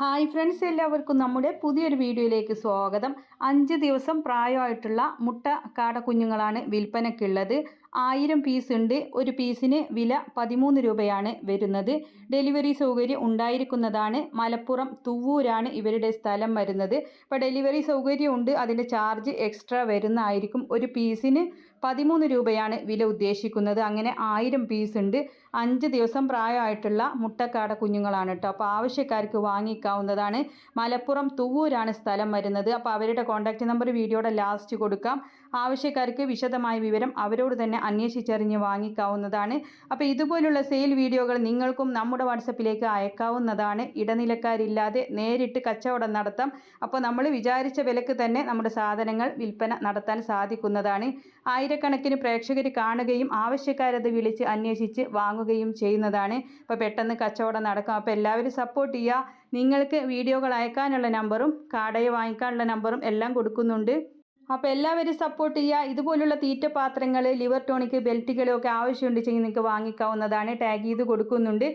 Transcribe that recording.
Hi friends എല്ലാവർക്കും നമ്മുടെ പുതിയൊരു വീഡിയോയിലേക്ക് സ്വാഗതം. അഞ്ച് ദിവസം പ്രായമായിട്ടുള്ള മുട്ട കാട കുഞ്ഞുങ്ങളാണ് വിൽപ്പനയ്ക്കുള്ളത്. ആയിരം പീസ് ഉണ്ട്. ഒരു പീസിന് വില പതിമൂന്ന് രൂപയാണ് വരുന്നത്. ഡെലിവറി സൗകര്യം ഉണ്ടായിരിക്കുന്നതാണ്. മലപ്പുറം തുവൂരാണ് ഇവരുടെ സ്ഥലം വരുന്നത്. ഇപ്പോൾ ഡെലിവറി സൗകര്യം ഉണ്ട്. അതിന്റെ ചാർജ് എക്സ്ട്രാ വരുന്നതായിരിക്കും. ഒരു പീസിന് പതിമൂന്ന് രൂപയാണ് വില ഉദ്ദേശിക്കുന്നത്. അങ്ങനെ ആയിരം പീസ് ഉണ്ട്. അഞ്ച് ദിവസം പ്രായമായിട്ടുള്ള മുട്ടക്കാട കുഞ്ഞുങ്ങളാണ് കേട്ടോ. അപ്പോൾ ആവശ്യക്കാർക്ക് വാങ്ങിക്കാവുന്നതാണ്. മലപ്പുറം തുവൂരാണ് സ്ഥലം വരുന്നത്. അപ്പോൾ അവരുടെ കോൺടാക്റ്റ് നമ്പർ വീഡിയോയുടെ ലാസ്റ്റ് കൊടുക്കാം. ആവശ്യക്കാർക്ക് വിശദമായ വിവരം അവരോട് തന്നെ അന്വേഷിച്ചറിഞ്ഞ് വാങ്ങിക്കാവുന്നതാണ്. അപ്പോൾ ഇതുപോലുള്ള സെയിൽ വീഡിയോകൾ നിങ്ങൾക്കും നമ്മുടെ വാട്സപ്പിലേക്ക് അയക്കാവുന്നതാണ്. ഇടനിലക്കാരില്ലാതെ നേരിട്ട് കച്ചവടം നടത്താം. അപ്പോൾ നമ്മൾ വിചാരിച്ച വിലക്ക് തന്നെ നമ്മുടെ സാധനങ്ങൾ വിൽപ്പന നടത്താൻ സാധിക്കുന്നതാണ്. ആയിരക്കണക്കിന് പ്രേക്ഷകർ കാണുകയും ആവശ്യക്കാരത് വിളിച്ച് അന്വേഷിച്ച് വാങ്ങുകയും ചെയ്യുന്നതാണ്. അപ്പോൾ പെട്ടെന്ന് കച്ചവടം നടക്കും. അപ്പോൾ എല്ലാവരും സപ്പോർട്ട് ചെയ്യുക. നിങ്ങൾക്ക് വീഡിയോകൾ അയക്കാനുള്ള നമ്പറും കാടയെ വാങ്ങിക്കാനുള്ള നമ്പറും എല്ലാം കൊടുക്കുന്നുണ്ട്. അപ്പോൾ എല്ലാവരും സപ്പോർട്ട് ചെയ്യുക. ഇതുപോലുള്ള തീറ്റ പാത്രങ്ങൾ ലിവർ ടോണിക് ബെൽറ്റുകളൊക്കെ ആവശ്യമുണ്ട് ചെയ്ത് നിങ്ങൾക്ക് വാങ്ങിക്കാവുന്നതാണ്. ടാഗ് ചെയ്ത് കൊടുക്കുന്നുണ്ട്.